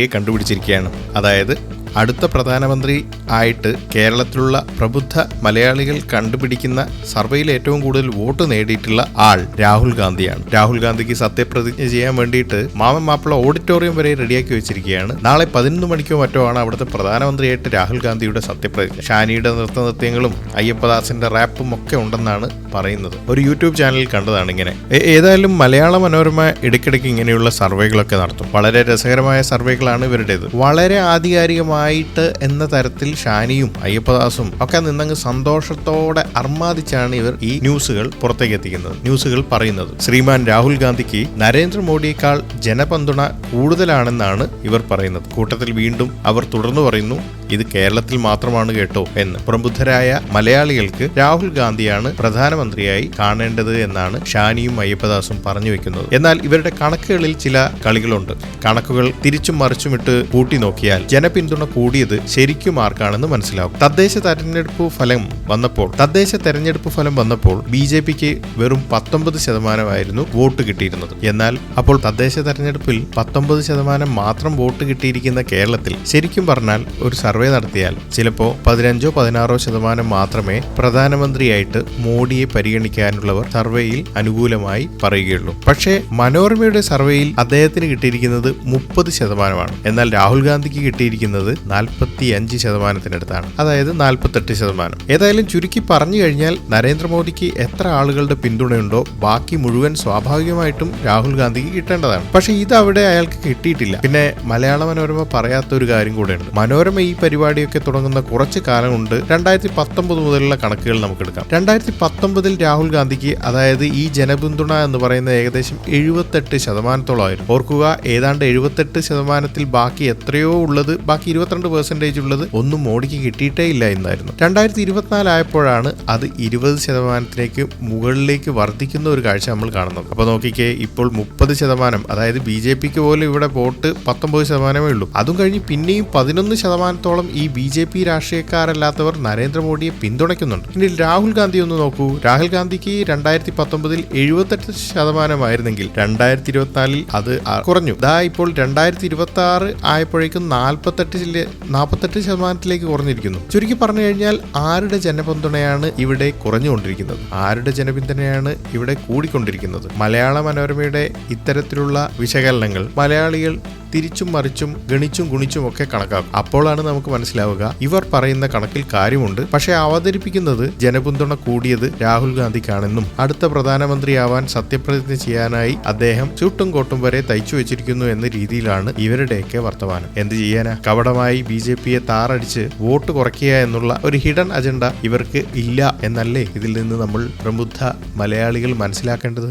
കണ്ടുപിടിച്ചിരിക്കുകയാണ്. അതായത് അടുത്ത പ്രധാനമന്ത്രി ആയിട്ട് കേരളത്തിലുള്ള പ്രബുദ്ധ മലയാളികൾ കണ്ടുപിടിക്കുന്ന സർവേയിൽ ഏറ്റവും കൂടുതൽ വോട്ട് നേടിയിട്ടുള്ള ആൾ രാഹുൽ ഗാന്ധിയാണ്. രാഹുൽ ഗാന്ധിക്ക് സത്യപ്രതിജ്ഞ ചെയ്യാൻ വേണ്ടിയിട്ട് മാമൻ മാപ്പിള ഓഡിറ്റോറിയം വരെ റെഡിയാക്കി വെച്ചിരിക്കുകയാണ്. നാളെ പതിനൊന്ന് മണിക്കോ മറ്റോ ആണ് അവിടുത്തെ പ്രധാനമന്ത്രിയായിട്ട് രാഹുൽ ഗാന്ധിയുടെ സത്യപ്രതിജ്ഞ. ഷാനിയുടെ നൃത്തനൃത്യങ്ങളും അയ്യപ്പദാസിന്റെ റാപ്പും ഒക്കെ ഉണ്ടെന്നാണ് പറയുന്നത്. ഒരു യൂട്യൂബ് ചാനലിൽ കണ്ടതാണ് ഇങ്ങനെ. ഏതായാലും മലയാള മനോരമ ഇടയ്ക്കിടയ്ക്ക് ഇങ്ങനെയുള്ള സർവേകളൊക്കെ നടത്തും. വളരെ രസകരമായ സർവേകളാണ് ഇവരുടേത്. വളരെ ആധികാരികമായിട്ട് എന്ന തരത്തിൽ ഷാനിയും അയ്യപ്പദാസും ഒക്കെ നിന്നങ്ങ് സന്തോഷത്തോടെ അർമാദിച്ചാണ് ഇവർ ഈ ന്യൂസുകൾ പുറത്തേക്ക് എത്തിക്കുന്നത് ന്യൂസുകൾ പറയുന്നത് ശ്രീമാൻ രാഹുൽ ഗാന്ധിക്ക് നരേന്ദ്രമോദിയേക്കാൾ ജനപന്തുണ കൂടുതലാണെന്നാണ് ഇവർ പറയുന്നത്. കൂട്ടത്തിൽ വീണ്ടും അവർ തുടർന്നു പറയുന്നു ഇത് കേരളത്തിൽ മാത്രമാണ് കേട്ടോ എന്ന്. പ്രബുദ്ധരായ മലയാളികൾക്ക് രാഹുൽ ഗാന്ധിയാണ് പ്രധാനമന്ത്രിയായി കാണേണ്ടത് എന്നാണ് ഷാനിയും അയ്യപ്പദാസും പറഞ്ഞു വെക്കുന്നത്. എന്നാൽ ഇവരുടെ കണക്കുകളിൽ ചില കളികളുണ്ട്. കണക്കുകൾ തിരിച്ചും മറിച്ചുമിട്ട് കൂട്ടി നോക്കിയാൽ ജനപിന്തുണ കൂടിയത് ശരിക്കും ആർക്കാണെന്ന് മനസ്സിലാവും. തദ്ദേശ തെരഞ്ഞെടുപ്പ് ഫലം വന്നപ്പോൾ തദ്ദേശ തെരഞ്ഞെടുപ്പ് ഫലം വന്നപ്പോൾ ബി ജെ പിക്ക് വെറും പത്തൊമ്പത് ശതമാനമായിരുന്നു വോട്ട് കിട്ടിയിരുന്നത്. എന്നാൽ അപ്പോൾ തദ്ദേശ തെരഞ്ഞെടുപ്പിൽ പത്തൊമ്പത് ശതമാനം മാത്രം വോട്ട് കിട്ടിയിരിക്കുന്ന കേരളത്തിൽ ശരിക്കും പറഞ്ഞാൽ ഒരു സർവേ നടത്തിയാൽ ചിലപ്പോൾ പതിനഞ്ചോ പതിനാറോ ശതമാനം മാത്രമേ പ്രധാനമന്ത്രിയായിട്ട് മോഡിയെ പരിഗണിക്കാനുള്ളവർ സർവേയിൽ അനുകൂലമായി പറയുകയുള്ളൂ. പക്ഷേ മനോരമയുടെ സർവേയിൽ അദ്ദേഹത്തിന് കിട്ടിയിരിക്കുന്നത് മുപ്പത് ശതമാനമാണ്. എന്നാൽ രാഹുൽ ഗാന്ധിക്ക് കിട്ടിയിരിക്കുന്നത് നാൽപ്പത്തി അഞ്ച് ശതമാനത്തിനടുത്താണ്. അതായത് നാൽപ്പത്തെട്ട് ശതമാനം. ഏതായാലും ചുരുക്കി പറഞ്ഞു കഴിഞ്ഞാൽ നരേന്ദ്രമോദിക്ക് എത്ര ആളുകളുടെ പിന്തുണയുണ്ടോ ബാക്കി മുഴുവൻ സ്വാഭാവികമായിട്ടും രാഹുൽ ഗാന്ധിക്ക് കിട്ടേണ്ടതാണ്. പക്ഷേ ഇത് അവിടെ അയാൾക്ക് കിട്ടിയിട്ടില്ല. പിന്നെ മലയാള മനോരമ പറയാത്ത ഒരു കാര്യം കൂടെയുണ്ട്. മനോരമ ഈ പരിപാടിയൊക്കെ തുടങ്ങുന്ന കുറച്ച് കാലം കൊണ്ട് രണ്ടായിരത്തി പത്തൊമ്പത് മുതലുള്ള കണക്കുകൾ നമുക്ക് എടുക്കാം രണ്ടായിരത്തി പത്തൊമ്പതിൽ രാഹുൽ ഗാന്ധിക്ക് അതായത് ഈ ജനപിന്തുണ എന്ന് പറയുന്ന ഏകദേശം എഴുപത്തെട്ട് ശതമാനത്തോളമായിരുന്നു. ഓർക്കുക ഏതാണ്ട് എഴുപത്തെട്ട് ശതമാനത്തിൽ ബാക്കി എത്രയോ ഉള്ളത് ബാക്കി ഇരുപത്തിരണ്ട് പെർസെന്റേജ് ഉള്ളത് ഒന്നും മോഡിക്ക് കിട്ടിയിട്ടേ ഇല്ല എന്നായിരുന്നു. രണ്ടായിരത്തി ഇരുപത്തിനാലായപ്പോഴാണ് അത് ഇരുപത് ശതമാനത്തിലേക്ക് മുകളിലേക്ക് വർദ്ധിക്കുന്ന ഒരു കാഴ്ച നമ്മൾ കാണുന്നത്. അപ്പോൾ നോക്കിക്കേ ഇപ്പോൾ മുപ്പത് ശതമാനം അതായത് ബി ജെ പിക്ക് പോലും ഇവിടെ വോട്ട് പത്തൊമ്പത് ശതമാനമേ ഉള്ളൂ. അതും കഴിഞ്ഞ് പിന്നെയും പതിനൊന്ന് ശതമാനത്തോളം ഈ ബി ജെ പി രാഷ്ട്രീയക്കാരല്ലാത്തവർ നരേന്ദ്രമോദിയെ പിന്തുണയ്ക്കുന്നുണ്ട്. ഇനി രാഹുൽ ഗാന്ധി ഒന്ന് നോക്കൂ. രാഹുൽ ഗാന്ധിക്ക് രണ്ടായിരത്തി പത്തൊമ്പതിൽ എഴുപത്തെട്ട് ശതമാനമായിരുന്നെങ്കിൽ രണ്ടായിരത്തി ഇരുപത്തിനാലിൽ അത് കുറഞ്ഞു. ഇതാ ഇപ്പോൾ രണ്ടായിരത്തി ഇരുപത്തി ആറ് ആയപ്പോഴേക്കും നാൽപ്പത്തെട്ട് നാൽപ്പത്തെട്ട് ശതമാനത്തിലേക്ക് കുറഞ്ഞിരിക്കുന്നു. ചുരുക്കി പറഞ്ഞു കഴിഞ്ഞാൽ ആരുടെ ജനപിന്തുണയാണ് ഇവിടെ കുറഞ്ഞുകൊണ്ടിരിക്കുന്നത്? ആരുടെ ജനപിന്തുണയാണ് ഇവിടെ കൂടിക്കൊണ്ടിരിക്കുന്നത്? മലയാള മനോരമയുടെ ഇത്തരത്തിലുള്ള വിശകലനങ്ങൾ മലയാളികൾ തിരിച്ചും മറിച്ചും ഗണിച്ചും ഗുണിച്ചും ഒക്കെ കണക്കാക്കും. അപ്പോഴാണ് നമുക്ക് മനസ്സിലാവുക ഇവർ പറയുന്ന കണക്കിൽ കാര്യമുണ്ട്. പക്ഷേ അവതരിപ്പിക്കുന്നത് ജനപിന്തുണ കൂടിയത് രാഹുൽ ഗാന്ധിക്കാണെന്നും അടുത്ത പ്രധാനമന്ത്രിയാവാൻ സത്യപ്രതിജ്ഞ ചെയ്യാനായി അദ്ദേഹം ചൂട്ടും കോട്ടും വരെ തയ്ച്ചു വെച്ചിരിക്കുന്നു എന്ന രീതിയിലാണ് ഇവരുടെയൊക്കെ വർത്തമാനം. എന്ത് ചെയ്യാനാ? കപടമായി ബി ജെ പിയെ താറടിച്ച് വോട്ട് കുറയ്ക്കുക എന്നുള്ള ഒരു ഹിഡൻ അജണ്ട ഇവർക്ക് ഇല്ല എന്നല്ലേ ഇതിൽ നിന്ന് നമ്മൾ പ്രബുദ്ധ മലയാളികൾ മനസ്സിലാക്കേണ്ടത്?